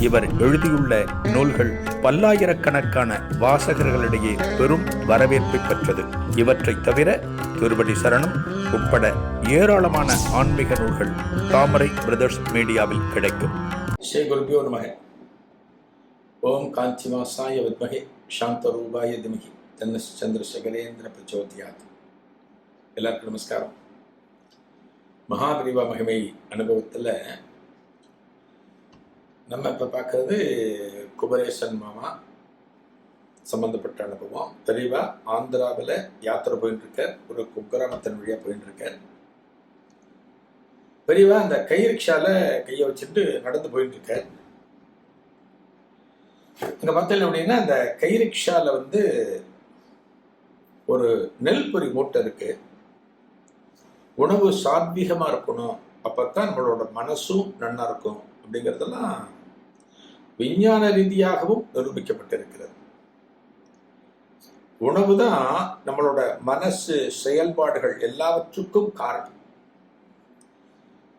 இவர் எழுதியுள்ள நூல்கள் பல்லாயிரக்கணக்கான வாசகர்களிடையே பெரும் வரவேற்பை பெற்றது. இவற்றைத் தவிர திருவடி சரணம் உட்பட ஏராளமான ஆன்மீக நூல்கள் தாமரை பிரதர்ஸ் மீடியாவில் கிடைக்கும். ஸ்ரீ குருபியோ நமக. ஓம் காஞ்சிவாசாய வித்மகே சாந்தரூபாய திமகி தன்ன சந்திரசேகரேந்திர பிரச்சோதியாத். எல்லாருக்கும் நமஸ்காரம். மகாபிரிவா மகிமை அனுபவத்தில் நம்ம இப்போ பார்க்கறது குபரேசன் மாமா சம்பந்தப்பட்ட அனுபவம். தெளிவாக ஆந்திராவில் யாத்திரை போயிட்டு இருக்கார் ஒரு குக்கிராமத்தின் வழியாக போயிட்டு இருக்கார் பெரியவா அந்த கை ரிக்ஷாவில் கையை வச்சுட்டு நடந்து போயிட்டு இருக்கார் இங்கே பார்த்தீங்க அப்படின்னா அந்த கை ரிக்ஷாவில் வந்து ஒரு நெல் பொறி மூட்டை இருக்கு. உணவு சாத்வீகமாக இருக்கணும். அப்போ தான் நம்மளோட மனசும் நன்னா இருக்கும். அப்படிங்கிறதெல்லாம் விஞ்ஞான ரீதியாகவும் நிரூபிக்கப்பட்டிருக்கிறது. உணவு தான் நம்மளோட மனசு செயல்பாடுகள் எல்லாவற்றுக்கும் காரணம்.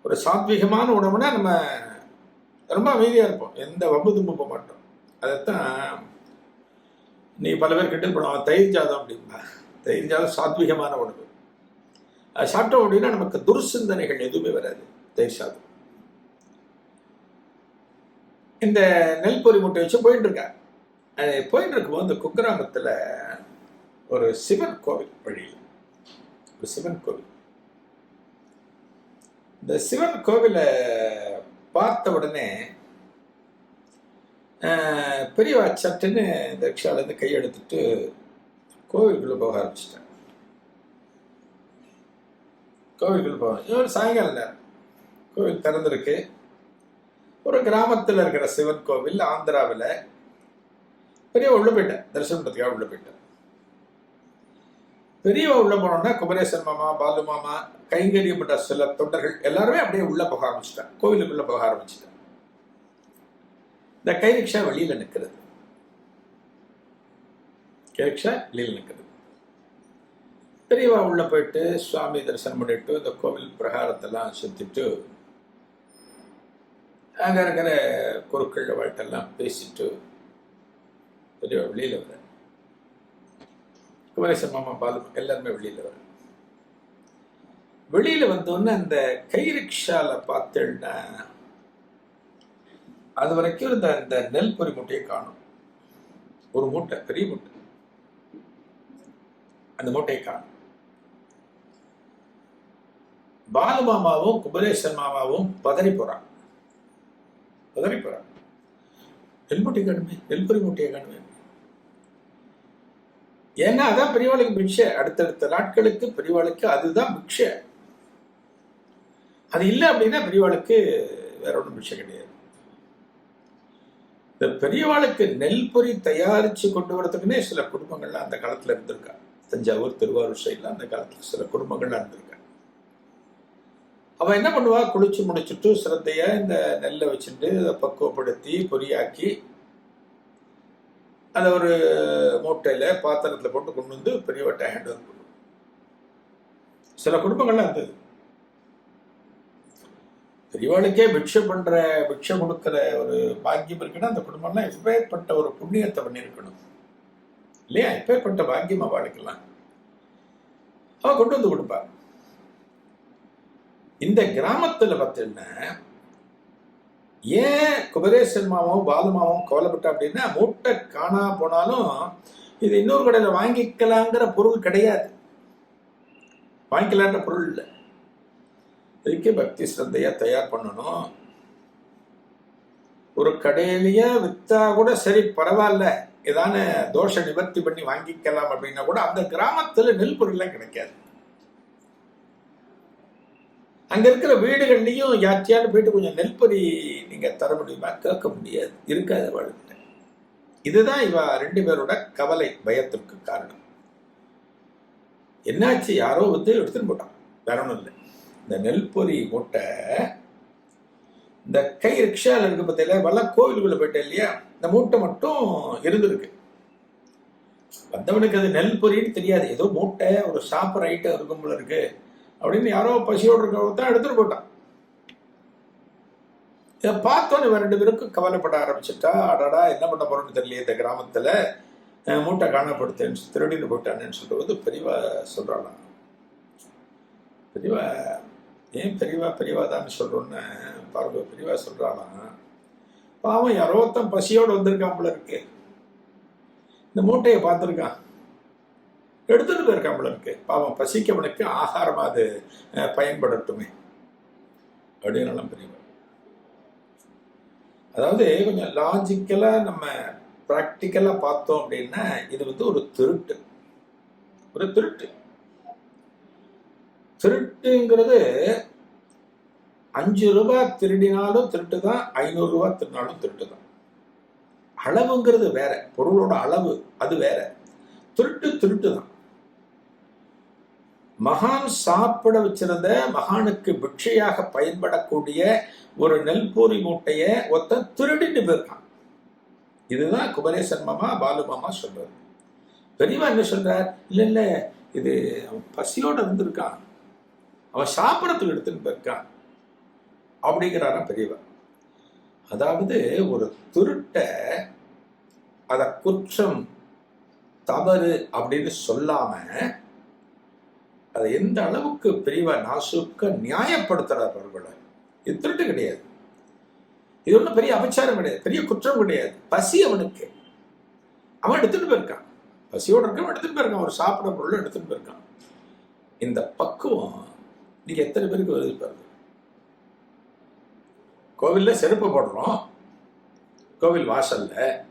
ஒரு சாத்வீகமான உணவுனா நம்ம ரொம்ப அமைதியாக இருப்போம். எந்த வம்பு தும்பு போக மாட்டோம். அதைத்தான் நீ பல பேர் கிட்ட பண்ணுவாங்க தயிர் ஜாதம் அப்படிம்பா. தயிர் ஜாதம் சாத்விகமான உணவு. அது சாப்பிட்டோம் அப்படின்னா நமக்கு துர்சிந்தனைகள் எதுவுமே வராது தயிர் சாதம். இந்த நெல் பொறி முட்டை வச்சு போயிட்டு இருக்காரு அது போயிட்டு இருக்கும்போது இந்த குக்கிராமத்தில் ஒரு சிவன் கோவில் வழியில் ஒரு சிவன் கோவில். இந்த சிவன் கோவிலை பார்த்த உடனே பெரியவா சட்டுன்னு இந்த ரிக்ஷாலேருந்து கையெடுத்துட்டு கோவிலுக்குள்ளே போக ஆரம்பிச்சிட்டேன். கோவிலுக்குள்ள போவேன். இவர் சாயங்காலம் நேரம். கோவில் திறந்திருக்கு. ஒரு கிராமத்தில் இருக்கிற சிவன் கோவில் ஆந்திராவில். பெரியவா உள்ள போயிட்டேன் தரிசனம் பண்ணுறதுக்காக உள்ள போயிட்டேன் பெரியவா உள்ள போனோம்னா குமரேசன் மாமா பாலு மாமா கைங்கரியப்பட்ட சில தொண்டர்கள் எல்லாருமே அப்படியே உள்ள போக ஆரம்பிச்சிட்டாங்க. கோவிலுக்குள்ள போக ஆரம்பிச்சிட்டாங்க. இந்த கை ரிக்ஷா வெளியில நிற்கிறது கை ரிக்ஷா வெளியில நிற்கிறது பெரியவா உள்ள போயிட்டு சுவாமி தரிசனம் பண்ணிட்டு இந்த கோவில் பிரகாரத்தெல்லாம் சுத்திட்டு அங்க இருக்கிற குருக்கள் வாழ்க்கெல்லாம் பேசிட்டு பெரியவா வெளியில வர குமரேசன் மாமா பாலு எல்லாருமே வெளியில வர வெளியில வந்தோடனே அந்த கை ரிக்ஷாவில் பார்த்தேன்னா அது வரைக்கும் இருந்த அந்த நெல் பொறி மூட்டையை காணும். ஒரு மூட்டை பெரிய மூட்டை. அந்த மூட்டையை காணும். பாலு மாமாவும் குமரேசன் மாமாவும் பதறி போறான் பதறி போறான் கடுமை மூட்டை மூட்டிய கடுமை ஏன்னா அதான் பெரியவாளுக்கு பிக்ஷை. அடுத்தடுத்த நாட்களுக்கு பெரியவாளுக்கு அதுதான் பிக்ஷை. அது இல்லை அப்படின்னா பெரியவாளுக்கு வேற ஒன்றும் பிக்ஷை கிடையாது. இந்த பெரியவாளுக்கு நெல் பொறி தயாரிச்சு கொண்டு வரதுக்குன்னே சில குடும்பங்கள்லாம் அந்த காலத்துல இருந்திருக்கா. தஞ்சாவூர் திருவாரூர் சைட்ல அந்த காலத்துல சில குடும்பங்கள்லாம் இருந்திருக்கா. அவன் என்ன பண்ணுவா? குளிச்சு முடிச்சுட்டு சிரத்தையா இந்த நெல்லை வச்சுட்டு அதை பக்குவப்படுத்தி பொரியாக்கி அதை ஒரு மூட்டையில பாத்திரத்துல போட்டு கொண்டு வந்து பெரியவட்ட ஹேண்ட் ஓவர் பண்ணுவோம் சில குடும்பங்கள்லாம் இருந்தது பெரியவாளுக்கே பிக்ஷை பண்ற பிக்ஷை கொடுக்கிற ஒரு பாக்கியம் இருக்குன்னா அந்த குடும்பம்லாம் எப்பேற்பட்ட ஒரு புண்ணியத்தை பண்ணியிருக்கணும். இல்லையா? எப்பேற்பட்ட பாக்கியம் அவளுக்கெல்லாம். அவன் கொண்டு வந்து கொடுப்பான் இந்த கிராமத்துல பார்த்தீங்கன்னா ஏன் குபரேசன் மாமாவும் பாலு மாமாவும் கவலைப்பட்டா அப்படின்னா மூட்டை காணா போனாலும் இது இன்னொரு கடையில் வாங்கிக்கலாங்கிற பொருள் கிடையாது. வாங்கிக்கலான்ற பொருள் இல்லை. இதுக்கு பக்தி ஸ்ரத்தையா தயார் பண்ணணும்? ஒரு கடையிலேயே வித்தா கூட சரி பரவாயில்ல. ஏதான தோஷ நிவர்த்தி பண்ணி வாங்கிக்கலாம் அப்படின்னா கூட அந்த கிராமத்துல நெல் பொருள்லாம் கிடைக்காது. அங்க இருக்கிற வீடுகள்லையும் யார்ட்டையாவது போயிட்டு கொஞ்சம் நெல் பொரி நீங்க தர முடியுமா? கேட்க முடியாது. இருக்காது வாழ்க்கை. இதுதான் இவ ரெண்டு பேரோட கவலை பயத்திற்கு காரணம். என்னாச்சு? யாரோ வந்து எடுத்துட்டு போட்டான். வேற ஒன்றும் இல்லை. இந்த நெல்பொறி மூட்டை இந்த கை ரிக்ஷாவில் இருக்கு பத்தியில வல்ல கோவிலுக்குள்ள போயிட்டேன் இல்லையா? இந்த மூட்டை மட்டும் இருந்திருக்கு. வந்தவனுக்கு அது நெல் பொறின்னு தெரியாது. ஏதோ மூட்டை ஒரு சாப்பிட்ற ஐட்டம் இருக்கும் போல இருக்கு. அப்படின்னு யாரோ பசியோடு இருக்கிறவங்க தான் எடுத்துட்டு போட்டான். இதை பார்த்தோன்னு இவன் ரெண்டு பேருக்கும் கவலைப்பட ஆரம்பிச்சுட்டா அடடா என்ன பண்ண போறோம்னு தெரியல இந்த கிராமத்துல மூட்டை காணப்படுத்தேன்னு திருடின்னு போயிட்டானேன்னு சொல்லிட்டு வந்து பெரியவா சொல்றானா. பெரியவா ஏன் பெரியவா பெரியவா தான் சொல்றோன்னு பாருங்க பெரியவா சொல்றானா பாவம் யாரோ ஒருத்தன் பசியோடு வந்திருக்கான் போல இருக்கு. இந்த மூட்டையை பார்த்துருக்கான். எடுத்துட்டு போயிருக்கான் போல இருக்கு. பாவம் பசிக்கவனுக்கு ஆகாரமாக அது பயன்படட்டுமே. அப்படின்னு பெரியவா அதாவது கொஞ்சம் லாஜிக்கலாக நம்ம ப்ராக்டிக்கலாக பார்த்தோம் அப்படின்னா இது வந்து ஒரு திருட்டு. ஒரு திருட்டு. திருட்டுங்கிறது அஞ்சு ரூபாய் திருடினாலும் திருட்டு தான் ஐநூறு ரூபாய் திருடினாலும் திருட்டு தான் அளவுங்கிறது வேற. பொருளோட அளவு அது வேற. திருட்டு திருட்டு தான் மகான் சாப்பிட வச்சிருந்த மகானுக்கு பிக்ஷையாக பயன்படக்கூடிய ஒரு நெல்பூரி மூட்டைய ஒத்த திருடிட்டு போயிருக்கான். இதுதான் குமரேசன் மாமா பாலு மாமா சொல்றது. பெரியவா என்ன சொல்றார்? இல்ல இல்ல இது அவன் பசியோட இருந்திருக்கான். அவன் சாப்பிடத்துக்கு எடுத்துட்டு போயிருக்கான். அப்படிங்கிறாரா பெரியவா. அதாவது ஒரு திருட்டை அத குற்றம் தவறு அப்படின்னு சொல்லாம அதை எந்த அளவுக்கு பிரிவா நாசுக்க நியாயப்படுத்துறார் அவர்களை? இது திருட்டு கிடையாது. இது ஒன்றும் பெரிய அபச்சாரம் கிடையாது. பெரிய குற்றம் கிடையாது. பசி அவனுக்கு. அவன் எடுத்துட்டு போயிருக்கான். பசியோட இருக்கவன் எடுத்துட்டு போயிருக்கான். ஒரு சாப்பிட பொருள் எடுத்துட்டு போயிருக்கான். இந்த பக்குவம் இன்னைக்கு எத்தனை பேருக்கு வருது பாருங்க. கோவில்ல செருப்பு போடுறோம். கோவில் வாசல்ல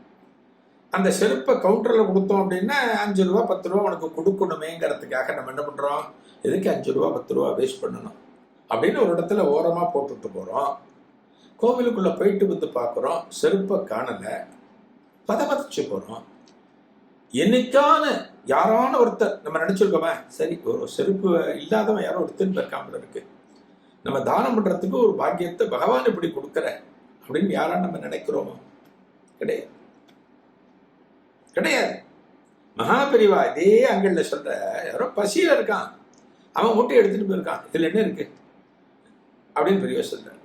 அந்த செருப்பை கவுண்டரில் கொடுத்தோம் அப்படின்னா அஞ்சு ரூபா பத்து ரூபா உனக்கு கொடுக்கணுமேங்கிறதுக்காக நம்ம என்ன பண்ணுறோம் எதுக்கு அஞ்சு ரூபா பத்து ரூபா வேஸ்ட் பண்ணணும்? அப்படின்னு ஒரு இடத்துல ஓரமாக போட்டுட்டு போகிறோம் கோவிலுக்குள்ளே போயிட்டு வந்து பார்க்குறோம். செருப்பை காணலை. பதபதிச்சு போகிறோம் என்னைக்கான யாரான ஒருத்தர் நம்ம நினச்சிருக்கோமே சரி ஒரு செருப்பு இல்லாதவன் யாரோ ஒருத்தர் இருக்காமல் இருக்கு. நம்ம தானம் பண்ணுறதுக்கு ஒரு பாக்கியத்தை பகவான் இப்படி கொடுக்குற அப்படின்னு யாரான்னு நம்ம நினைக்கிறோமோ? கிடையாது. கிடையாது. மகாபிரிவா இதே அங்கல்ல சொல்ற யாரோ பசியில இருக்கான். அவன் மூட்டை எடுத்துட்டு போயிருக்கான். இதுல என்ன இருக்கு? அப்படின்னு பெரியவர் சொல்றார்.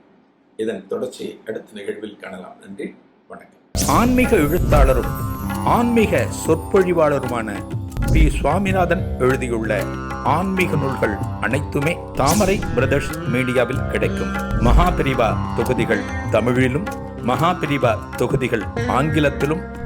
இதன் தொடர்ச்சி அடுத்த நிகழ்வில் காணலாம். நன்றி வணக்கம். ஆன்மீக எழுத்தாளரும் ஆன்மீக சொற்பொழிவாளருமான பி. சுவாமிநாதன் எழுதியுள்ள ஆன்மீக நூல்கள் அனைத்துமே தாமரை பிரதர்ஸ் மீடியாவில் கிடைக்கும். மகாபிரிவா தொகுதிகள் தமிழிலும் மகாபிரிவா தொகுதிகள் ஆங்கிலத்திலும்